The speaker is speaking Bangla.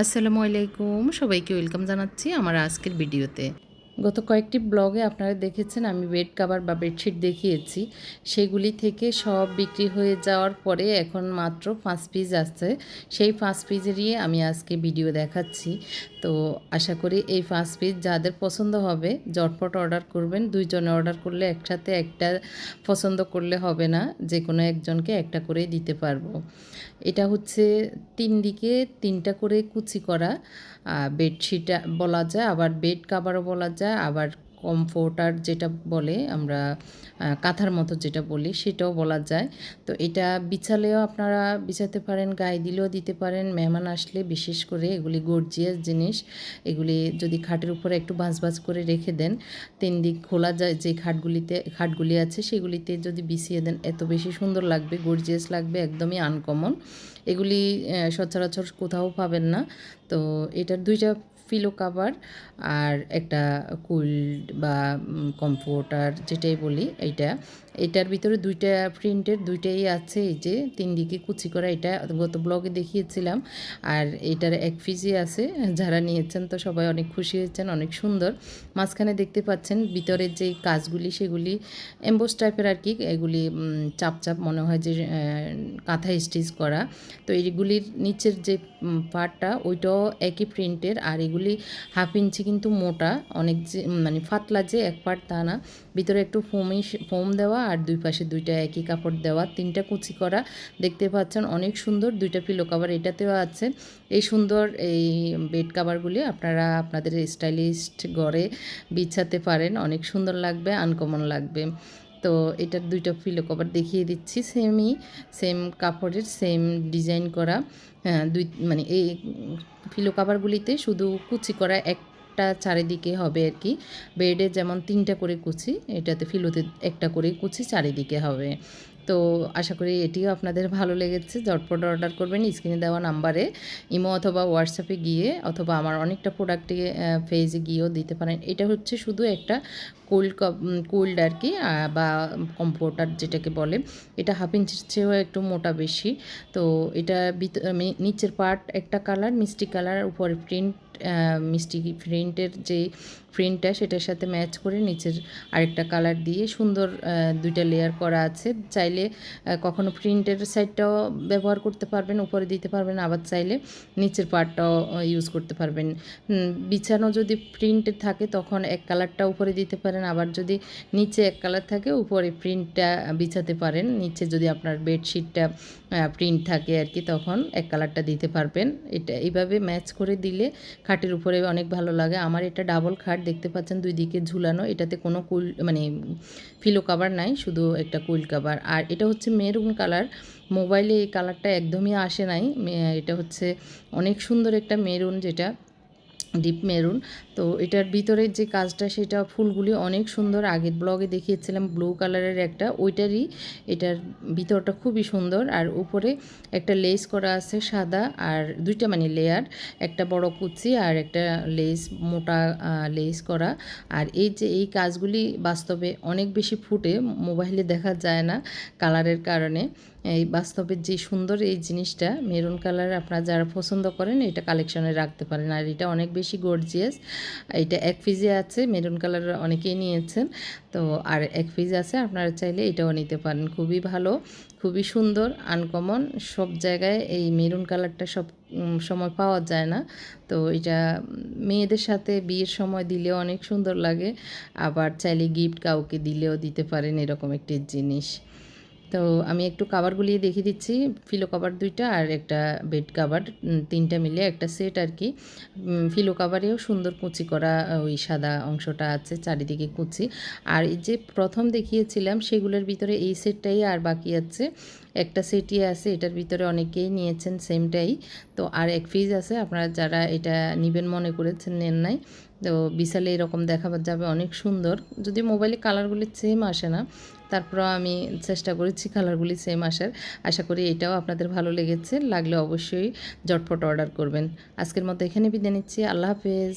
আসসালামু আলাইকুম। সবাইকে ওয়েলকাম জানাচ্ছি আমার আজকের ভিডিওতে। গত কয়েকটি ব্লগে আপনারা দেখেছেন আমি বেড কাভার বা বেডশিট দেখিয়েছি। সেগুলি থেকে সব বিক্রি হয়ে যাওয়ার পরে এখন মাত্র পাঁচ পিস আছে সেই পাঁচ পিসেরই আমি আজকে ভিডিও দেখাচ্ছি। তো আশা করি এই পাঁচ পিস যাদের পছন্দ হবে জটপট অর্ডার করবেন। দুইজনে অর্ডার করলে একসাথে একটা পছন্দ করলে হবে না। যে কোনো একজনকে একটা করেই দিতে পারব। এটা হচ্ছে তিন দিকে তিনটা করে কুচি করা। বেডশিট বলা যায়, আবার বেড কাভারও বলা যায়। আবার কমফোর্টার যেটা বলে আমরা কাঁথার মতো যেটা বলি সেটাও বলা যায়। তো এটা বিছালেও আপনারা বিছাতে পারেন, গায়ে দিলেও দিতে পারেন। মেহমান আসলে বিশেষ করে এগুলি গর্জিয়াস জিনিস। এগুলি যদি খাটের উপরে একটু ভাঁজ ভাঁজ করে রেখে দেন, তিন দিক খোলা যায় যে খাটগুলিতে, খাটগুলি আছে সেগুলিতে যদি বিছিয়ে দেন, এত বেশি সুন্দর লাগবে, গর্জিয়াস লাগবে, একদমই আনকমন। এগুলি সচরাচর কোথাও পাবেন না। তো এটার দুইটা পিলো কাভার আর একটা কুল বা কমফোর্টার যেটাই বলি এইটা। এটার ভিতরে দুইটা প্রিন্টের দুইটাই আছে এই যে তিন দিকে কুচি করা। এটা গত ব্লগে দেখিয়েছিলাম। আর এটার এক পিসই আছে। যারা নিয়েছেন তো সবাই অনেক খুশি হয়েছেন, অনেক সুন্দর। মাঝখানে দেখতে পাচ্ছেন ভিতরের যে কাজগুলি, সেগুলি এম্বোস টাইপের আর কি, এগুলি চাপ চাপ মনে হয় যে কাঁথা স্টিচ করা। তো এইগুলির নিচের যে পার্টটা ওইটাও একই প্রিন্টের আর এগুলি হাফ ইঞ্চি কিন্তু মোটা, অনেক যে মানে ফাতলা যে, এক পার্ট তা না। ভিতরে একটু ফোমি, ফোম দেওয়া আর দুই পাশে দুইটা একই কাপড় দেওয়া, তিনটা কুচি করা। দেখতে পাচ্ছেন অনেক সুন্দর দুইটা পিলো কাভার এটাতেও আছে। এই সুন্দর এই বেড কাভারগুলি আপনারা আপনাদের স্টাইলিস্ট গড়ে বিছাতে পারেন। অনেক সুন্দর লাগবে আনকমন লাগবে। তো এটার দুইটা পিলো কভার দেখিয়ে দিচ্ছি। সেমই সেম কাপড়ের সেম ডিজাইন করা। হ্যাঁ দুই মানে এই পিলো কাভারগুলিতে শুধু কুচি করা একটা চারিদিকে হবে আর কি। বেডে যেমন তিনটা করে কুচি, এটাতে ফিলোতে একটা করে কুচি চারিদিকে হবে। তো আশা করি এটিও আপনাদের ভালো লেগেছে। ঝটপট অর্ডার করবেন, স্ক্রিনে দেওয়া নাম্বারে ইমো অথবা হোয়াটসঅ্যাপে গিয়ে অথবা আমার অনেকটা প্রোডাক্টে ফেজে গিয়েও দিতে পারেন। এটা হচ্ছে শুধু একটা কোল্ড কোল্ড আর কি বা কম্পোর্টার যেটাকে বলে। এটা হাফ ইঞ্চির চেয়েও একটু মোটা বেশি। তো এটা মানে নিচের পার্ট একটা কালার মিষ্টি কালার উপরে প্রিন্ট মিষ্টি প্রিন্টের যে প্রিন্টটা সেটার সাথে ম্যাচ করে নিচের আরেকটা কালার দিয়ে সুন্দর দুইটা লেয়ার করা আছে। চাইলে কখনো প্রিন্টের সাইডটাও ব্যবহার করতে পারবেন, উপরে দিতে পারবেন, আবার চাইলে নিচের পার্টটাও ইউজ করতে পারবেন। বিছানো যদি প্রিন্টের থাকে, তখন এক কালারটা উপরে দিতে পারেন, আবার যদি নিচে এক কালার থাকে, উপরে প্রিন্টটা বিছাতে পারেন। নিচে যদি আপনার বেডশিটটা প্রিন্ট থাকে আর কি, তখন এক কালারটা দিতে পারবেন। এটা এইভাবে ম্যাচ করে দিলে খাটের উপরে অনেক ভালো লাগে। আমার এটা ডাবল খাট, দেখতে পাচ্ছেন দুই দিকে ঝুলানো। এটাতে কোনো কুল মানে ফিলো কাভার নাই, শুধু একটা কুইল কাভার আর এটা হচ্ছে মেরুন কালার মোবাইলে এই কালারটা একদমই আসে নাই। এটা হচ্ছে অনেক সুন্দর একটা মেরুন যেটা। Deep maroon. তো এটার ভিতরে যে কাজটা, সেটা ফুলগুলি অনেক সুন্দর। আগের ব্লগে দেখিয়েছিলাম ব্লু কালারের একটা। ওইটারই এটার ভিতরটা খুবই সুন্দর। আর উপরে একটা লেস করা আছে সাদা আর দুইটা মানে লেয়ার একটা বড় কুচি আর একটা লেস মোটা লেস করা। আর এই যে এই কাজগুলি বাস্তবে অনেক বেশি ফুটে, মোবাইলে দেখা যায় না কালারের কারণে। এই বাস্তবের যে সুন্দর এই জিনিসটা, মেরুন কালার আপনারা যারা পছন্দ করেন, এটা কালেকশনে রাখতে পারেন। আর এটা অনেক বেশি গর্জিয়াস এটা এক পিজে আছে, মেরুন কালার অনেকেই নিয়েছেন। তো আর এক পিস আছে, আপনারা চাইলে এটাও নিতে পারেন। খুবই ভালো, খুবই সুন্দর আনকমন সব জায়গায় এই মেরুন কালারটা সব সময় পাওয়া যায় না। তো এটা মেয়েদের সাথে বিয়ের সময় দিলেও অনেক সুন্দর লাগে। আবার চাইলে গিফট কাউকে দিলেও দিতে পারেন এরকম একটি জিনিস। তো আমি একটু কাভারগুলি দেখিয়ে দিচ্ছি। ফিলো কাভার দুইটা আর একটা বেড কাভার তিনটা মিলে একটা সেট আর কি। ফিলো কাভারেও সুন্দর কুচি করা ওই সাদা অংশটা আছে, চারিদিকে কুচি। আর এই যে প্রথম দেখিয়েছিলাম, সেগুলোর ভিতরে এই সেটটাই আর বাকি আছে। একটা সেটই আছে, এটার ভিতরে অনেকেই নিয়েছেন সেমটাই তো আর এক পিস আছে, আপনারা যারা এটা নিবেন মনে করেছেন, নেন নাই। তো বিশালে এরকম দেখা যাবে, অনেক সুন্দর। যদি মোবাইলে কালারগুলি সেম আসে না, তারপরও আমি চেষ্টা করেছি কালারগুলি সেম আসার। আশা করি এটাও আপনাদের ভালো লেগেছে, লাগলে অবশ্যই ঝটপট অর্ডার করবেন। আজকের মতো এখানে বিদায় নিচ্ছি, আল্লাহ হাফেজ।